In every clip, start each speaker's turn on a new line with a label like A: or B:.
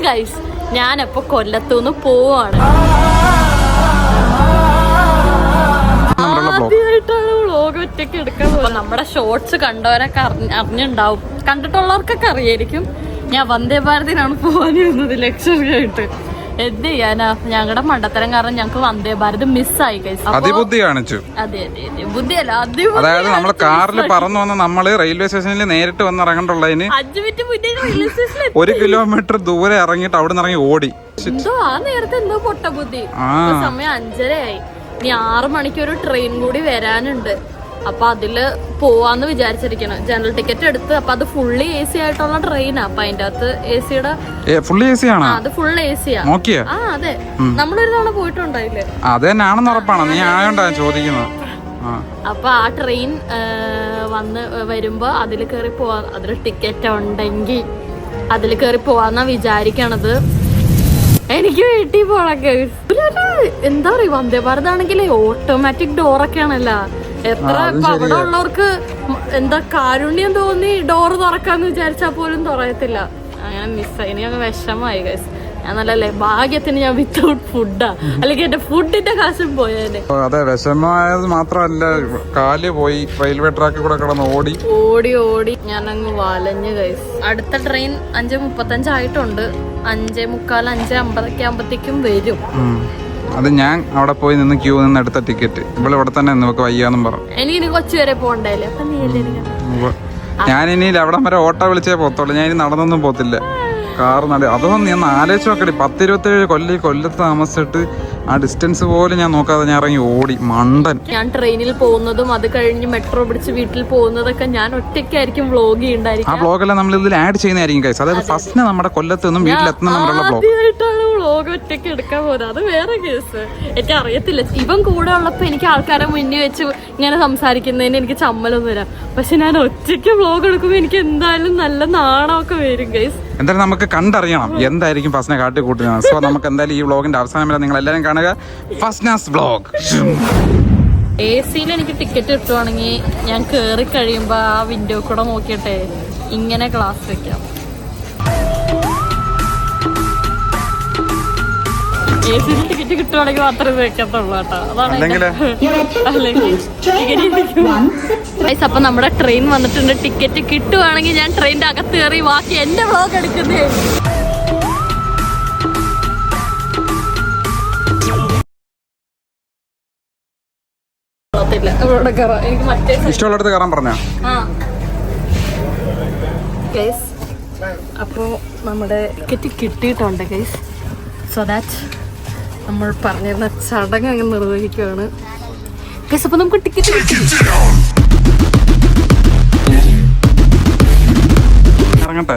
A: Guys ഞാനപ്പോ കൊല്ലത്തുനിന്ന് പോവാണ്. ആദ്യമായിട്ടാണ് വ്ളോഗ് ഒറ്റയ്ക്ക് എടുക്കാൻ പോകുന്നത് നമ്മുടെ ഷോർട്സ് കണ്ടവരൊക്കെ അറിഞ്ഞ- അറിഞ്ഞിണ്ടാവും. കണ്ടിട്ടുള്ളവർക്കൊക്കെ അറിയായിരിക്കും. ഞാൻ വന്ദേ ഭാരതിനാണ് പോകാനിരുന്നത് ലക്ഷമായിട്ട് എന്ത് ചെയ്യാനാ? ഞങ്ങളുടെ മണ്ടത്തരം കാരണം ഞങ്ങക്ക് വന്ദേ ഭാരത് മിസ്സായി
B: അതിബുദ്ധി കാണിച്ചു.
A: അതെ അതെ അതെ. ബുദ്ധിയല്ല അതിബുദ്ധി
B: അതായത് നമ്മൾ കാറിൽ പറന്നു വന്ന നമ്മൾ റെയിൽവേ സ്റ്റേഷനിൽ നേരിട്ട് വന്ന് ഇറങ്ങണ്ടുള്ളതിന്
A: അഞ്ചു മിനിറ്റ് മുന്നേ റെയിൽവേ സ്റ്റേഷനിൽ
B: ഒരു കിലോമീറ്റർ ദൂരെ ഇറങ്ങിട്ട് അവിടെ നിന്ന് ഇറങ്ങി ഓടി.
A: എന്തോ ആ നേരത്തെ എന്തോ പൊട്ടബുദ്ധി. സമയം അഞ്ചരയായി. ഇനി ആറു മണിക്ക് ഒരു ട്രെയിൻ കൂടി വരാനുണ്ട്. അപ്പൊ അതിൽ പോവാന്ന് വിചാരിച്ചിരിക്കണം ജനറൽ ടിക്കറ്റ് എടുത്ത് അപ്പൊ അത് ഫുള്ളി എ സി ആയിട്ടുള്ള ട്രെയിനാ അപ്പൊ അതിന്റെ അകത്ത് എ സിയുടെ
B: ഫുള്ളി എ സി ആണ്?
A: അത് ഫുൾ എ സിയാ ആ. അതെ. നമ്മളൊരു തവണ പോയിട്ടുണ്ടായില്ലേ?
B: അത് തന്നെ ഉറപ്പാണ്. നീ ആയോണ്ടാ ചോദിക്കുന്നത്.
A: അപ്പൊ ആ ട്രെയിൻ വന്ന് വരുമ്പോ അതിൽ കയറി പോവാ. അതിൽ ടിക്കറ്റ് ഉണ്ടെങ്കിൽ അതിൽ കയറി പോവാന്നാ വിചാരിക്കണത്. എനിക്ക് വീട്ടിൽ പോണൊക്കെ എന്താ പറയുക വന്ദേ ഭാരത് ആണെങ്കിലേ ഓട്ടോമാറ്റിക് ഡോറൊക്കെയാണല്ലോ എത്ര ഇപ്പൊ അവിടെ ഉള്ളവർക്ക് എന്താ കാരുണ്യം തോന്നി ഡോറ് തുറക്കാന്ന് വിചാരിച്ചാ പോലും തുറയത്തില്ല. അങ്ങനെ മിസ്സായി എനിക്ക് അങ്ങ് വിഷമായി ഗൈസ് ഞാൻ നല്ലല്ലേ ഭാഗ്യത്തിന് ഞാൻ വിത്തൗട്ട് ഫുഡാ അല്ലെങ്കിൽ എന്റെ ഫുഡിന്റെ കാശും പോയേനെ.
B: ഓ, അതെ വിഷമമായത് മാത്രമല്ല കാൽ പോയി റെയിൽവേ ട്രാക്കിൽ കൂടെ കിടന്ന് ഓടി.
A: ഓടി ഓടി. ഞാൻ അങ്ങ് വലഞ്ഞു കൈസ് അടുത്ത ട്രെയിൻ അഞ്ച് മുപ്പത്തഞ്ചായിട്ടുണ്ട് അഞ്ചേ മുക്കാൽ അഞ്ചേ അമ്പതൊക്കെ ആകുമ്പത്തേക്കും വരും.
B: അത് ഞാൻ അവിടെ പോയി നിന്ന് ക്യൂ നിന്ന് എടുത്ത ടിക്കറ്റ് ഇവിടെ ഇവിടെ തന്നെ നമുക്ക് വയ്യാന്നും പറഞ്ഞു.
A: എനിക്ക് ഇനി കൊച്ചു വരെ പോകണ്ടല്ലേ അപ്പൊ നീ അല്ലേ എനിക്ക്
B: ഞാനിനി അവിടം വരെ ഓട്ടോ വിളിച്ചേ പോത്തോളൂ ഞാൻ ഇനി നടന്നൊന്നും പോത്തില്ല കാർ നട അതൊന്നും ഞാൻ ആലോചിച്ച് നോക്കടി. പത്തിരുപത്തേഴ് കൊല്ലം കൊല്ലത്ത് താമസിച്ചിട്ട് ആ ഡിസ്റ്റൻസ് പോലും ഞാൻ നോക്കാതെ ഞാൻ ഇറങ്ങി ഓടി. മണ്ടൻ.
A: ഞാൻ ട്രെയിനിൽ പോകുന്നതും അത് കഴിഞ്ഞ് മെട്രോ പിടിച്ച് വീട്ടിൽ പോകുന്നതൊക്കെ ഞാൻ ഒറ്റയ്ക്കായിരിക്കും വ്ലോഗ്
B: ആ
A: വ്ലോഗ്
B: ബ്ലോഗെല്ലാം നമ്മൾ ഇതിൽ ആഡ് ചെയ്യുന്നതായിരിക്കും കൈസ് അതായത് ഫസ്റ്റ് നമ്മുടെ കൊല്ലത്ത് നിന്നും വീട്ടിലെത്തുന്ന നമ്മളുള്ള ബ്ലോഗ്
A: വ്ളോഗ് ഒറ്റയ്ക്ക് എടുക്കാൻ പോകുന്നത്? അത് വേറെ കേസ്. എനിക്ക് അറിയത്തില്ല. ഇവൻ കൂടെ ഉള്ളപ്പോൾ എനിക്ക് ആൾക്കാരെ മുന്നിൽ വെച്ച് ഇങ്ങനെ സംസാരിക്കുന്നതിന് എനിക്ക് ചമ്മലൊന്നും വരാം. പക്ഷെ ഞാൻ ഒറ്റയ്ക്ക് വ്ലോഗ് എടുക്കുമ്പോൾ എനിക്ക് എന്തായാലും നല്ല നാണമൊക്കെ വരും ഗൈസ്
B: എന്തായാലും നമുക്ക് കണ്ടറിയണം എന്തായിരിക്കും ഫസ്റ്റിനെ കാട്ടി കൂട്ടുന്നത് സോ നമുക്ക് എന്തായാലും ഈ വ്ലോഗിന്റെ അവസാനം വരെ നിങ്ങൾ എല്ലാവരും കാണുക. ഫസ്റ്റ്നാസ് വ്ളോഗ്
A: എ സിയിൽ എനിക്ക് ടിക്കറ്റ് കിട്ടുവാണെങ്കിൽ ഞാൻ കയറി കഴിയുമ്പോൾ ആ വിൻഡോ കൂടെ നോക്കിയിട്ടെ ഇങ്ങനെ ക്ലാസ് വെക്കാം. എ സിയിൽ ടിക്കറ്റ് കിട്ടുവാണെങ്കിൽ മാത്രമേ വെക്കത്തുള്ളൂ കേട്ടോ. അതാണ്? അല്ലെങ്കിൽ ടിക്കറ്റ്. അപ്പൊ നമ്മുടെ ട്രെയിൻ വന്നിട്ടുണ്ട്. ടിക്കറ്റ് കിട്ടുവാണെങ്കിൽ ഞാൻ ട്രെയിനിന്റെ അകത്ത് കയറി ബാക്കി എന്റെ വ്ളോഗ് എടുക്കുന്നേ.
B: ഇഷ്ടമുള്ളടത്ത് കയറാൻ പറഞ്ഞ?
A: അപ്പോൾ നമ്മുടെ ടിക്കറ്റ് കിട്ടിയിട്ടുണ്ട് ഗൈസ് സോ ദാറ്റ് നമ്മൾ പറഞ്ഞിരുന്ന ചടങ്ങ് അങ്ങ് നിർവഹിക്കുകയാണ്. അപ്പോൾ നമുക്ക് ടിക്കറ്റ്
B: ഇറങ്ങട്ടെ.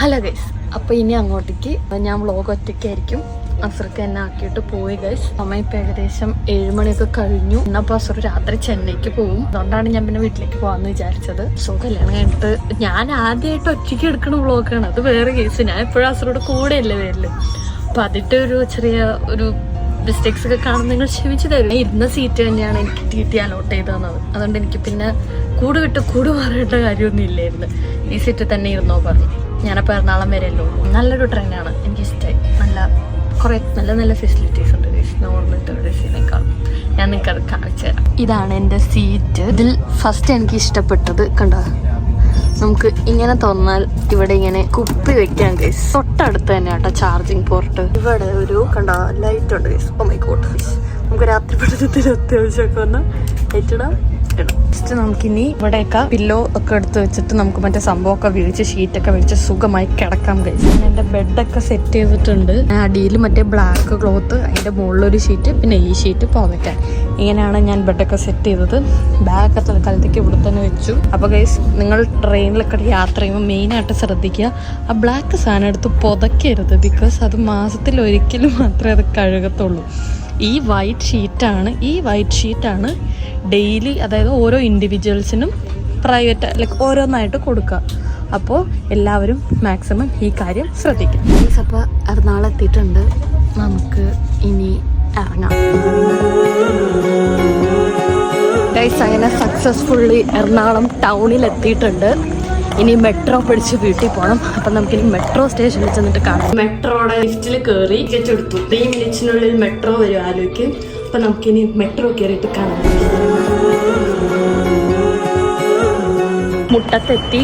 A: ഹലോ ഗൈസ് അപ്പോൾ ഇനി അങ്ങോട്ടേക്ക് ഞാൻ വ്ളോഗ് ഒറ്റയ്ക്കായിരിക്കും. അസർക്ക് എന്നെ ആക്കിയിട്ട് പോയി ഗൈസ് സമയം ഇപ്പം ഏകദേശം ഏഴ് മണിയൊക്കെ കഴിഞ്ഞു. എന്നപ്പോൾ അസർ രാത്രി ചെന്നൈക്ക് പോകും. അതുകൊണ്ടാണ് ഞാൻ പിന്നെ വീട്ടിലേക്ക് പോകാമെന്ന് വിചാരിച്ചത്. സോ കല്യാണം കഴിഞ്ഞിട്ട് ഞാൻ ആദ്യമായിട്ട് ഒറ്റയ്ക്ക് എടുക്കണ വ്ളോഗാണ് അത് വേറെ കേസ് ഞാൻ എപ്പോഴും അസറോട് കൂടെയല്ലേ വരില്ല അപ്പൊ അതിട്ട് ഒരു ചെറിയ ഒരു മിസ്റ്റേക്സ് ഒക്കെ കാണുമ്പോൾ നിങ്ങൾ ക്ഷമിച്ചു തരും. ഇരുന്ന സീറ്റ് തന്നെയാണ് എനിക്ക് ടി ടി അലോട്ട് ചെയ്ത് തന്നത് അതുകൊണ്ട് എനിക്ക് പിന്നെ കൂട് വിട്ട് കൂട് മാറേണ്ട കാര്യമൊന്നും ഇല്ലായിരുന്നു. ഈ സീറ്റിൽ തന്നെ ഇരുന്നോ പറഞ്ഞു. ഞാനപ്പോൾ എറണാകുളം വരെയല്ലോ നല്ലൊരു ട്രെയിനാണ് എനിക്ക് ഇഷ്ടമായി നല്ല കുറേ നല്ല നല്ല ഫെസിലിറ്റീസ് ഉണ്ട് നോർമൽ തേർഡ് എസിനേക്കാൾ ഞാൻ നിങ്ങൾക്ക് അത് കാണിച്ചു തരാം. ഇതാണ് എന്റെ സീറ്റ് ഇതിൽ ഫസ്റ്റ് എനിക്ക് ഇഷ്ടപ്പെട്ടത് കണ്ടോ? നമുക്ക് ഇങ്ങനെ തോന്നാൽ ഇവിടെ ഇങ്ങനെ കുപ്പി വെക്കാൻ കേസ് തൊട്ടടുത്ത് തന്നെ കേട്ടോ ചാർജിങ് പോർട്ട് ഇവിടെ ഒരു കണ്ട ലൈറ്റ് ഉണ്ട് കേസ് ഓ മൈ ഗോഡ് നമുക്ക് രാത്രി പഠിത്തത്തിൽ അത്യാവശ്യമൊക്കെ വന്നാൽ ലൈറ്റ് ഇടാം ജസ്റ്റ് നമുക്കിനി ഇവിടെയൊക്കെ പില്ലോ ഒക്കെ എടുത്ത് വെച്ചിട്ട് നമുക്ക് മറ്റേ സംഭവമൊക്കെ വിരിച്ച് ഷീറ്റൊക്കെ വിരിച്ച് സുഖമായി കിടക്കാം കഴിച്ചു ഞാൻ എന്റെ ബെഡൊക്കെ സെറ്റ് ചെയ്തിട്ടുണ്ട്. അടിയിൽ മറ്റേ ബ്ലാക്ക് ക്ലോത്ത് അതിന്റെ മുകളിലൊരു ഷീറ്റ് പിന്നെ ഈ ഷീറ്റ് പുതയ്ക്കാൻ. ഇങ്ങനെയാണ് ഞാൻ ബെഡൊക്കെ സെറ്റ് ചെയ്തത്. ബാഗൊക്കെ തൽക്കാലത്തേക്ക് ഇവിടെ തന്നെ വെച്ചു. അപ്പോൾ ഗൈസ് നിങ്ങൾ ട്രെയിനിലൊക്കെ യാത്ര ചെയ്യുമ്പോൾ മെയിനായിട്ട് ശ്രദ്ധിക്കുക. ആ ബ്ലാക്ക് സാധനം എടുത്ത് പുതയ്ക്കരുത് ബിക്കോസ് അത് മാസത്തിൽ ഒരിക്കലും മാത്രമേ അത് കഴുകത്തുള്ളൂ. ഈ വൈറ്റ് ഷീറ്റാണ് ഈ വൈറ്റ് ഷീറ്റാണ് ഡെയിലി അതായത് ഓരോ ഇൻഡിവിജ്വൽസിനും പ്രൈവറ്റ് ലൈക്ക് ഓരോന്നായിട്ട് കൊടുക്കുക. അപ്പോൾ എല്ലാവരും മാക്സിമം ഈ കാര്യം ശ്രദ്ധിക്കും. അപ്പോൾ എറണാകുളം എത്തിയിട്ടുണ്ട്. നമുക്ക് ഇനി ഇറങ്ങാം ഗൈസ് അങ്ങനെ സക്സസ്ഫുള്ളി എറണാകുളം ടൗണിൽ എത്തിയിട്ടുണ്ട്. ഇനി മെട്രോ പിടിച്ച് വീട്ടിൽ പോകണം നമുക്ക് ഇനി മെട്രോ സ്റ്റേഷനിൽ ചെന്നിട്ട് കാണാം. മെട്രോയുടെ ലിഫ്റ്റിൽ കയറി ടിക്കറ്റ് എടുത്തു. ത്രീ മിനിറ്റ്സിനുള്ളിൽ മെട്രോ വരും ആലോചിക്ക് നമുക്ക് ഇനി മെട്രോ കയറിയിട്ട് കാണാം. മുട്ടത്തെത്തി.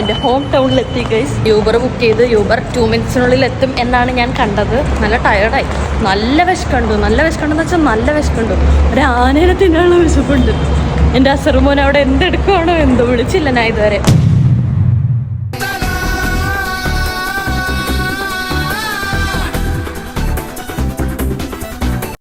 A: എന്റെ ഹോം ടൗണിൽ എത്തി ഗൈസ് യൂബർ ബുക്ക് ചെയ്ത് യൂബർ ടു മിനിറ്റ്സിനുള്ളിൽ എത്തും എന്നാണ് ഞാൻ കണ്ടത്. നല്ല ടയർഡായി നല്ല വിശക്കുണ്ട്. നല്ല വിശക്കുണ്ടെന്ന് വെച്ചാൽ നല്ല വിശക്കുണ്ട്. ഒരു ആനേനെ തിന്നാനുള്ള വിശപ്പുണ്ട്. എന്റെ അസറുമോൻ അവിടെ എന്തെടുക്കുവാണോ എന്തോ വിളിച്ചില്ല ഞാൻ ഇതുവരെ.